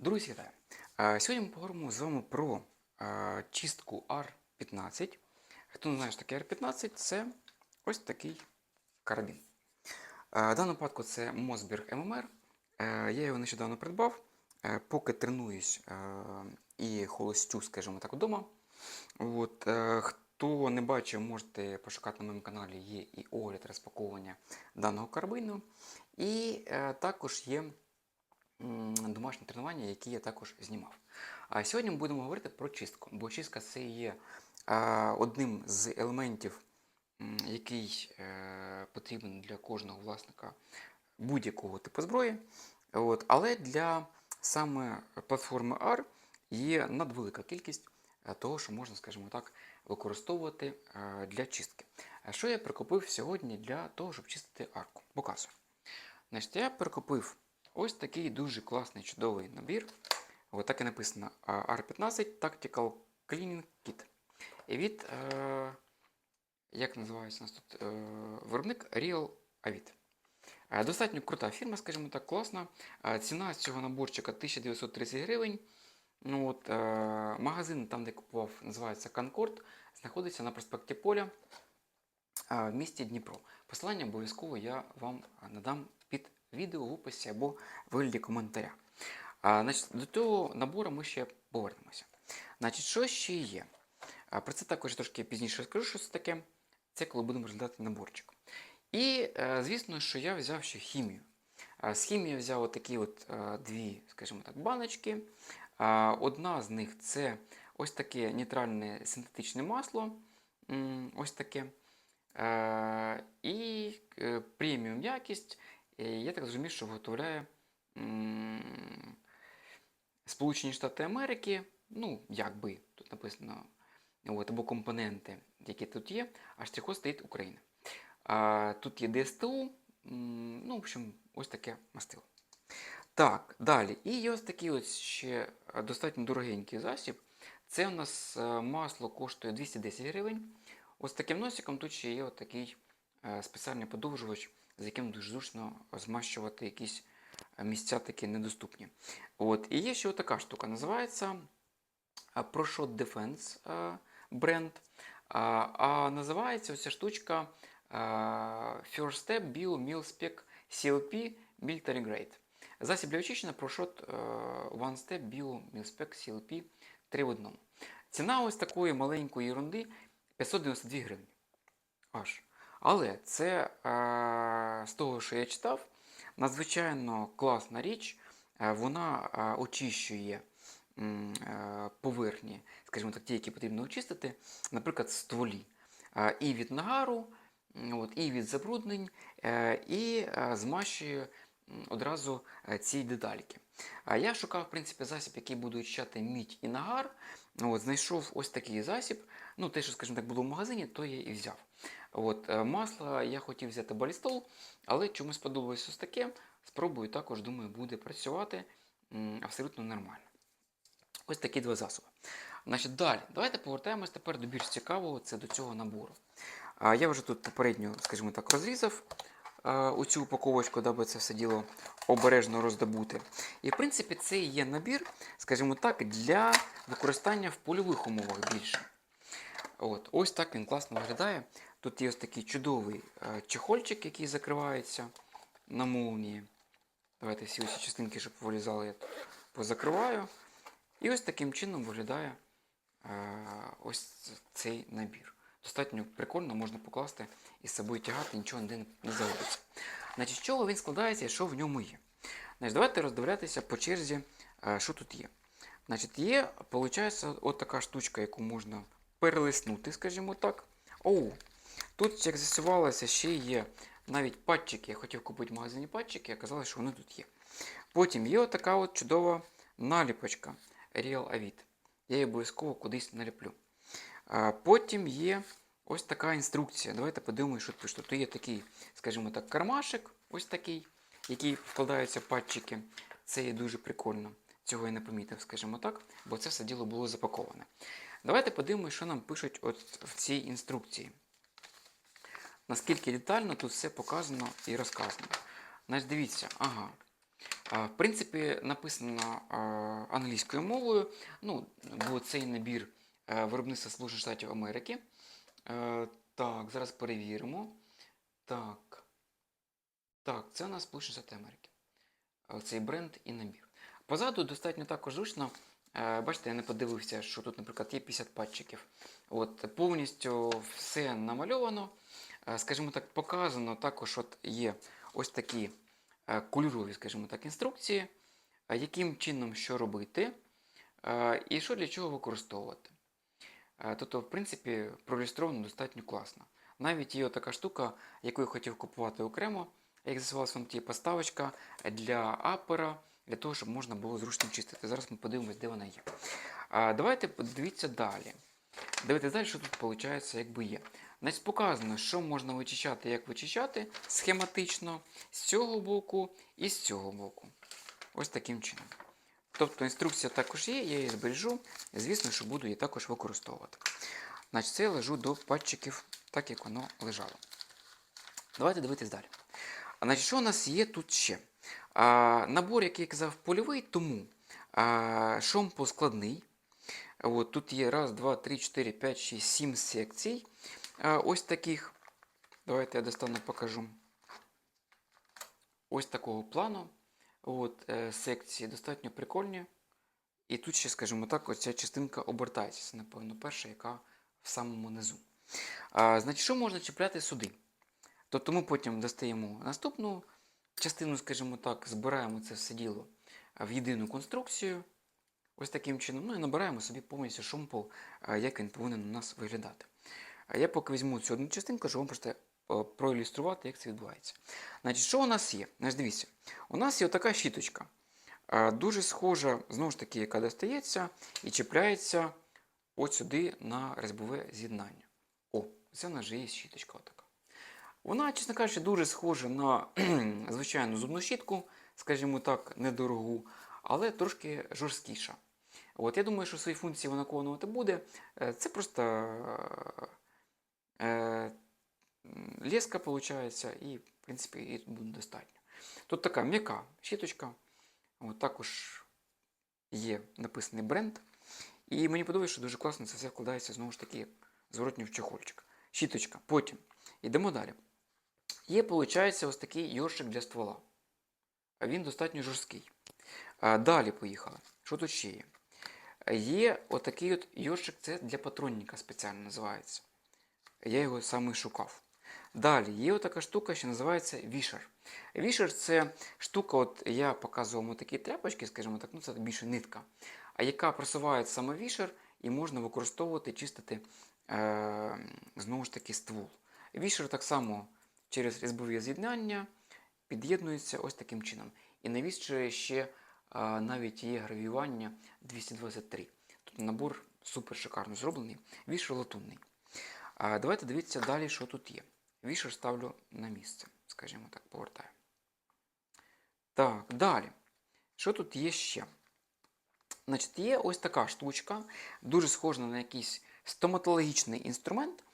Друзі, вітаю! Сьогодні ми поговоримо з вами про чистку R15. Хто не знає, що таке R15, це ось такий карабін. В даному випадку це Mossberg MMR. Я його нещодавно придбав, поки тренуюсь і холостю, скажімо так, вдома. От, хто не бачив, можете пошукати на моєму каналі, є і огляд розпаковування даного карабіну. І е, також є домашні тренування, які я також знімав. А сьогодні ми будемо говорити про чистку, бо чистка це є одним з елементів, який е, потрібен для кожного власника будь-якого типу зброї. От, але для саме платформи R є надвелика кількість е, того, що можна, скажімо так, використовувати е, для чистки. Що я прикупив сьогодні для того, щоб чистити арку? Показую. Значить, я прикупив ось такий дуже класний чудовий набір. Ось так і написано R15 Tactical Cleaning Kit. І від, е, як називається у нас тут е, виробник Real Avid. Е, Достатньо крута фірма, скажімо так, класна. Е, Ціна цього наборчика 1930 гривень. Ну, от, е, магазин, там, де купував, називається Concord, знаходиться на проспекті Поля е, в місті Дніпро. Посилання обов'язково я вам надам відео в описі або в вигляді коментаря. А, значить, до того набору ми ще повернемося. Значить, що ще є? А, про це також трошки пізніше розкажу, що це таке. Це коли будемо розглядати наборчик. І, е, звісно, що я взяв ще хімію. А, З хімії я взяв отакі от е, дві, скажімо так, баночки. А, Одна з них це ось таке нейтральне синтетичне масло. Ось таке. Е, І преміум якість. Я так розумію, що виготовляє Сполучені Штати Америки. Ну, якби тут написано от, або компоненти, які тут є, а штрихо стоїть Україна. А, тут є ДСТУ, ну, в общем, ось таке мастило. Так, далі. І є ось такий ось ще достатньо дорогенький засіб. Це у нас е, масло коштує 210 гривень. Ось таким носиком тут ще є такий е, спеціальний подовжувач, з яким дуже зручно змащувати якісь е, місця такі недоступні. От. І є ще така штука, називається е, ProShot Defense е, бренд. А, називається ця штучка First Step Bio Meal Spec CLP Military Grade. Засіб для очищення ProShot One Step Bio Meal CLP 3 в одному. Ціна ось такої маленької ерунди 592 гривні. Аж. Але це е, з того, що я читав, надзвичайно класна річ. Е, вона е, очищує поверхні, скажімо так, ті, які потрібно очистити, наприклад, стволі. І від нагару, і від забруднень, і змащує одразу ці детальки. Я шукав, в принципі, засіб, який буде очищати мідь і нагар. От, знайшов ось такий засіб. Ну, те, що, скажімо так, було в магазині, то я і взяв. От, е, масло я хотів взяти балістол, але чомусь сподобалось ось таке. Спробую також, думаю, буде працювати абсолютно нормально. Ось такі два засоби. Значить, далі, давайте повертаємось тепер до більш цікавого, це до цього набору. Я вже тут попередньо, скажімо так, розрізав оцю упаковочку, даби це все діло обережно роздобути. І в принципі це є набір, скажімо так, для використання в польових умовах більше. От, ось так він класно виглядає. Тут є ось такий чудовий е, чехольчик, який закривається на молнії. Давайте всі ці частинки, щоб вилізали, я позакриваю. І ось таким чином виглядає е, ось цей набір. Достатньо прикольно, можна покласти і з собою тягати, нічого не загубиться. Значить, з чого він складається і що в ньому є? Значить, давайте роздивлятися по черзі, е, що тут є. Значить, є, виходить, от така штучка, яку можна перелиснути, скажімо так. Оу, тут, як з'ясувалося, ще є навіть патчики. Я хотів купити в магазині патчики, оказалось, що вони тут є. Потім є отака от чудова наліпочка Real Avid. Я її обов'язково кудись наліплю. Потім є ось така інструкція. Давайте подивимося, що тут. Тут є такий, скажімо так, кармашик, ось такий, який вкладаються патчики. Це є дуже прикольно. Цього я не помітив, скажімо так, бо це все діло було запаковане. Давайте подивимося, що нам пишуть от в цій інструкції. Наскільки детально тут все показано і розказано. Значить, дивіться, ага. В принципі, написано англійською мовою. Ну, бо цей набір е, виробництва Сполучених Штатів Америки. Е, Так, зараз перевіримо. Так. Так, це у нас Сполучені Штати Америки. Цей бренд і набір. Позаду достатньо також зручно. Е, Бачите, я не подивився, що тут, наприклад, є 50 патчиків. От, повністю все намальовано. Е, Скажімо так, показано. Також от є ось такі е, кольорові, скажімо так, інструкції, е, яким чином що робити і що для чого використовувати. Тобто, в принципі, проілюстровано достатньо класно. Навіть є така штука, яку я хотів купувати окремо, як з'ясувалося, вон є поставочка для апера, для того, щоб можна було зручно чистити. Зараз ми подивимось, де вона є. Давайте подивіться далі. Дивіться далі, що тут виходить, якби є. Значить, показано, що можна вичищати, як вичищати схематично з цього боку і з цього боку. Ось таким чином. Тобто інструкція також є, я її збережу. Звісно, що буду її також використовувати. Значить, це я лежу до патчиків, так як воно лежало. Давайте дивитись далі. А, Значить, що у нас є тут ще? А, набор, як я казав, польовий, тому а, шомпол складний. От, тут є раз, два, три, чотири, п'ять, шість, сім секцій. А, ось таких. Давайте я достану покажу. Ось такого плану. От, е, секції достатньо прикольні. І тут ще, скажімо так, оця частинка обертається. Напевно, перша, яка в самому низу. А, значить, що можна чіпляти сюди? Тобто ми потім достаємо наступну частину, скажімо так, збираємо це все діло в єдину конструкцію. Ось таким чином. Ну і набираємо собі повністю шомпол, а, як він повинен у нас виглядати. А я поки візьму цю одну частинку, щоб вам просто е, проілюструвати, як це відбувається. Значить, що у нас є? Значить, дивіться, у нас є така щіточка. Дуже схожа, знову ж таки, яка достається і чіпляється от сюди на різьбове з'єднання. О, це в нас вже є щіточка отака. Вона, чесно кажучи, дуже схожа на звичайну зубну щітку, скажімо так, недорогу, але трошки жорсткіша. От, я думаю, що свої функції вона виконувати буде. Е, Це просто е, е, леска, виходить, і, в принципі, її буде достатньо. Тут така м'яка щіточка. От, також є написаний бренд. І мені подобається, що дуже класно це все вкладається знову ж таки зворотньо в чехольчик. Щіточка. Потім йдемо далі. Є, виходить, ось такий йоршик для ствола. Він достатньо жорсткий. Далі поїхали. Що тут ще є? Є отакий от йоршик, це для патронника спеціально називається. Я його саме шукав. Далі є отака штука, що називається вішер. Вішер це штука, от я показував такі тряпочки, скажімо так, ну це більше нитка, а яка просуває саме вішер і можна використовувати, чистити е, знову ж таки ствол. Вішер так само через різьбові з'єднання під'єднується ось таким чином. І на вішері ще е, навіть є гравіювання 223. Тут набор супер шикарно зроблений. Вішер латунний. А давайте дивіться далі, що тут є. Вішер ставлю на місце, скажімо так, повертаю. Так, далі. Що тут є ще? Значить, є ось така штучка, дуже схожа на якийсь стоматологічний інструмент,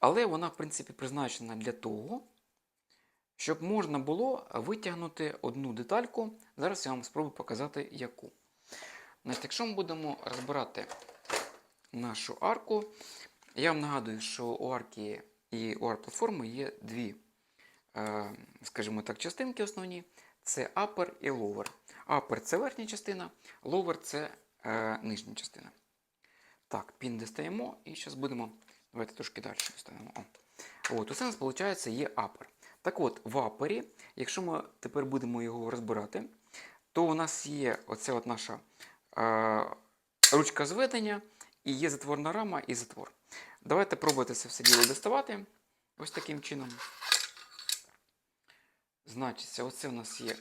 але вона, в принципі, призначена для того, щоб можна було витягнути одну детальку. Зараз я вам спробую показати яку. Значить, якщо ми будемо розбирати нашу арку, я вам нагадую, що у арки і у арт-платформи є дві, е, скажімо так, частинки основні. Це upper і lower. Upper – це верхня частина, lower – це е, нижня частина. Так, пін достаємо і зараз будемо. Давайте трошки далі достанемо. От, оце у нас, виходить, є upper. Так от, в апері, якщо ми тепер будемо його розбирати, то у нас є оця от наша е, ручка зведення, і є затворна рама і затвор. Давайте пробувати це все діло доставати ось таким чином. Значить, оце у нас є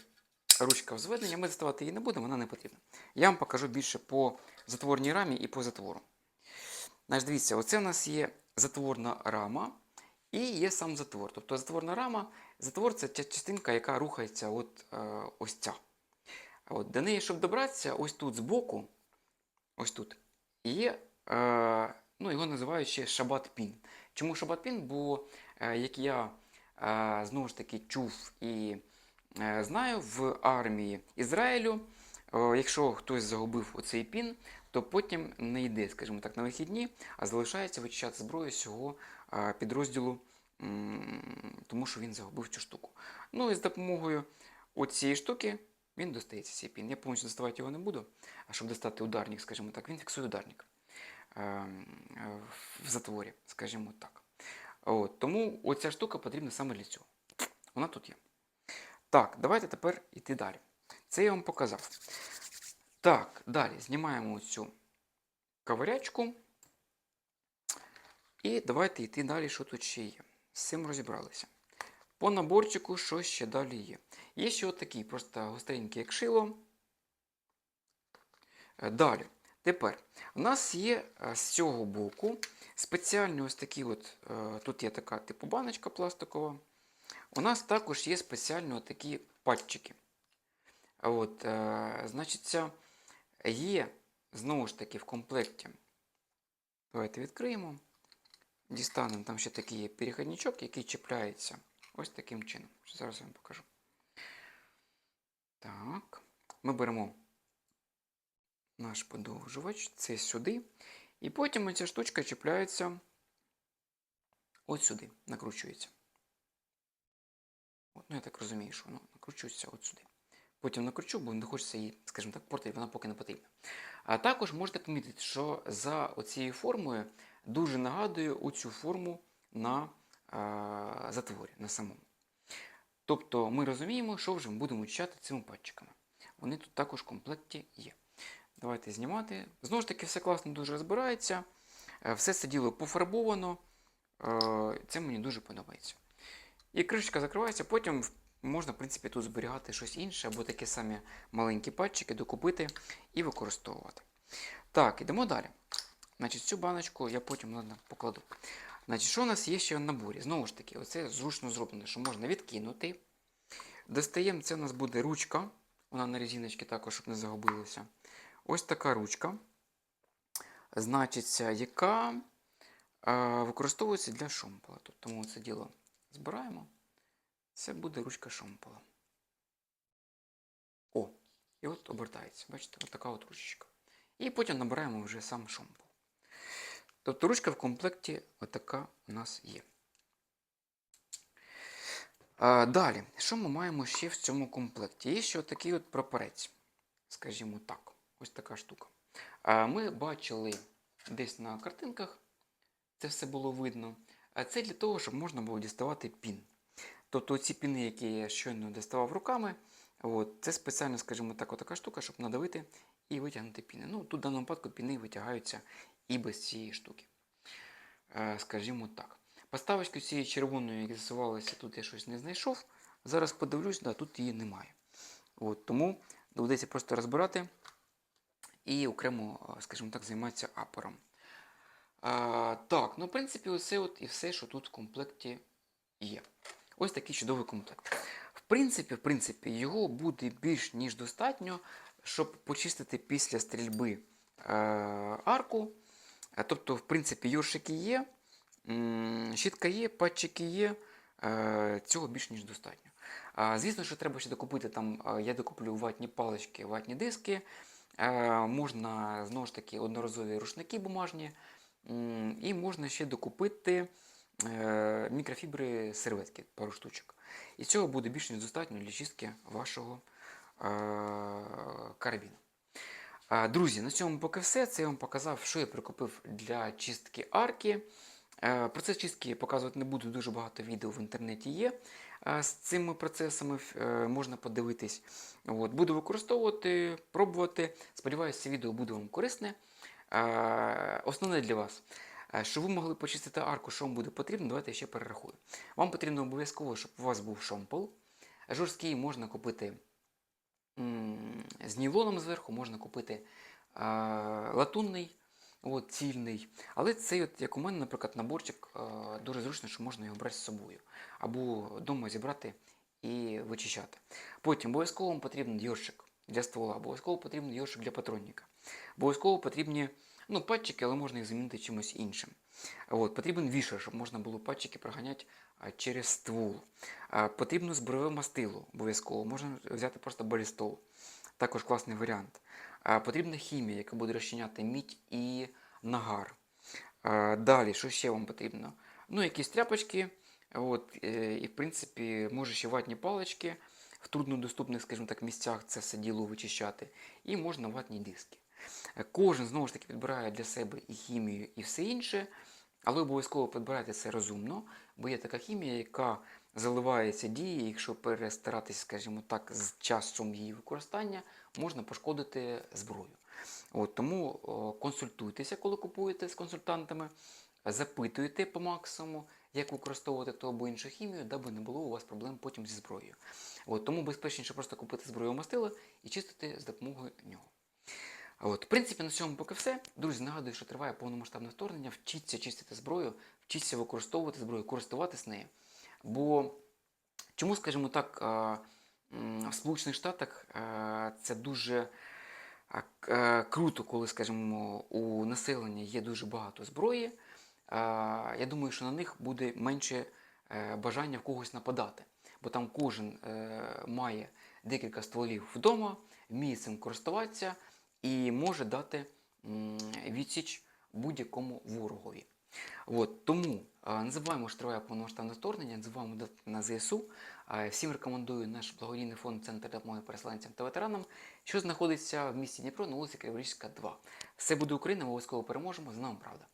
ручка взведення. Ми доставати її не будемо, вона не потрібна. Я вам покажу більше по затворній рамі і по затвору. Значить, дивіться, оце у нас є затворна рама і є сам затвор. Тобто затворна рама, затвор це частинка, яка рухається от, е, ось ця. От, До неї, щоб добратися, ось тут збоку, ось тут, є, ну, його називають ще шабат-пін. Чому шабат-пін? Бо, е, як я е, знову ж таки чув і е, знаю, в армії Ізраїлю, е, якщо хтось загубив оцей пін, то потім не йде, скажімо так, на вихідні, а залишається вичищати зброю з цього е, підрозділу, тому що він загубив цю штуку. Ну і з допомогою оцієї штуки він достається цей пін. Я повністю доставати його не буду, а щоб достати ударник, скажімо так, він фіксує ударник е, е, в затворі, скажімо так. От, тому оця штука потрібна саме для цього. Вона тут є. Так, давайте тепер йти далі. Це я вам показав. Так, далі знімаємо цю каварячку. І давайте йти далі, що тут ще є. З цим розібралися. По наборчику, що ще далі є. Є ще отакий, просто гостренький, як шило. Е, Далі. Тепер у нас є е, з цього боку спеціальні ось такі от, е, тут є така типу баночка пластикова. У нас також є спеціальні такі патчики. От, е, значить, є знову ж таки в комплекті. Давайте відкриємо. Дістанемо, там ще такий є переходничок, який чіпляється ось таким чином. Зараз я вам покажу. Так, ми беремо наш подовжувач, це сюди. І потім оця штучка чіпляється от сюди, накручується. От, ну, я так розумію, що воно накручується от сюди. Потім накручу, бо не хочеться її, скажімо так, портити, вона поки не потрібна. А також можете помітити, що за оцією формою дуже нагадує оцю форму на а, затворі, на самому. Тобто ми розуміємо, що вже ми будемо читати цими патчиками. Вони тут також в комплекті є. Давайте знімати. Знову ж таки, все класно дуже розбирається. Е, Все це діло пофарбовано. Е, Це мені дуже подобається. І кришечка закривається, потім можна, в принципі, тут зберігати щось інше, або такі самі маленькі патчики, докупити і використовувати. Так, ідемо далі. Значить, цю баночку я потім ладно, покладу. Значить, що у нас є ще в наборі? Знову ж таки, оце зручно зроблено, що можна відкинути. Достаємо, це у нас буде ручка. Вона на резиночці також, щоб не загубилася. Ось така ручка. Значиться, яка е, використовується для шомпола. Тобто ми це діло збираємо. Це буде ручка шомпола. О, і от обертається. Бачите, от така от ручечка. І потім набираємо вже сам шомпол. Тобто ручка в комплекті отака у нас є. А, далі, що ми маємо ще в цьому комплекті? Є ще такий от прапорець, скажімо так, ось така штука. Ми бачили десь на картинках, це все було видно. Це для того, щоб можна було діставати пін. Тобто ці піни, які я щойно діставав руками, от, це спеціально, скажімо так, така штука, щоб надавити і витягнути піни. Ну, тут в даному випадку піни витягаються і без цієї штуки. Скажімо так. Поставочку цієї червоної, як з'ясувалося, тут я щось не знайшов. Зараз подивлюсь, да, тут її немає. От, тому доведеться просто розбирати і окремо, е, скажімо так, займатися апором. А, так, ну, в принципі, оце от і все, що тут в комплекті є. Ось такий чудовий комплект. В принципі, в принципі, його буде більш ніж достатньо, щоб почистити після стрільби е, арку. Е, Тобто, в принципі, йоршики є, щітка є, патчики є. е, Цього більш ніж достатньо. Звісно, що треба ще докупити там, е, я докуплю ватні палички, ватні диски. Е, Можна знову ж таки одноразові рушники бумажні. І можна ще докупити е, мікрофібри серветки, пару штучок. І цього буде більш ніж достатньо для чистки вашого е, карабіну. Друзі, на цьому поки все. Це я вам показав, що я прикупив для чистки арки. Процес чистки показувати не буду, дуже багато відео в інтернеті є з цими процесами, е, можна подивитись. От, буду використовувати, пробувати. Сподіваюся, це відео буде вам корисне. Основне для вас. Щоб ви могли почистити арку, що вам буде потрібно, давайте я ще перерахую. Вам потрібно обов'язково, щоб у вас був шомпол. Жорсткий можна купити з нілоном зверху, можна купити латунний, от, цільний. Але цей, от, як у мене, наприклад, наборчик е, дуже зручно, що можна його брати з собою. Або вдома зібрати і вичищати. Потім обов'язково вам потрібен йоршик для ствола, обов'язково потрібен йоршик для патронника. Обов'язково потрібні Ну, патчики, але можна їх замінити чимось іншим. От, потрібен вішер, щоб можна було патчики проганяти через ствол. Потрібно збройове мастило обов'язково. Можна взяти просто балістол. Також класний варіант. Потрібна хімія, яка буде розчиняти мідь і нагар. Далі, що ще вам потрібно? Ну, якісь тряпочки. От, е, і, в принципі, може ще ватні палички. В труднодоступних, скажімо так, місцях це все діло вичищати. І можна ватні диски. Кожен знову ж таки підбирає для себе і хімію, і все інше, але обов'язково підбирайте це розумно, бо є така хімія, яка заливається дією, якщо перестаратись, скажімо так, з часом її використання, можна пошкодити зброю. От, тому консультуйтеся, коли купуєте з консультантами, запитуйте по максимуму, як використовувати ту або іншу хімію, даби не було у вас проблем потім зі зброєю. От, тому безпечніше просто купити зброю мастила і чистити з допомогою нього. От, в принципі, на цьому поки все. Друзі, нагадую, що триває повномасштабне вторгнення. Вчіться чистити зброю, вчіться використовувати зброю, користуватись нею. Бо чому, скажімо так, в Сполучених Штатах це дуже круто, коли, скажімо, у населення є дуже багато зброї. Я думаю, що на них буде менше е, бажання в когось нападати. Бо там кожен е, має декілька стволів вдома, вміє цим користуватися і може дати відсіч будь-якому ворогові. От, тому не забуваємо, що триває повномасштабне вторгнення, не забуваємо на ЗСУ. Всім рекомендую наш благодійний фонд Центр допомоги переселенцям та ветеранам, що знаходиться в місті Дніпро на вулиці Криворізька, 2. Все буде Україна, ми обов'язково переможемо. З нами правда.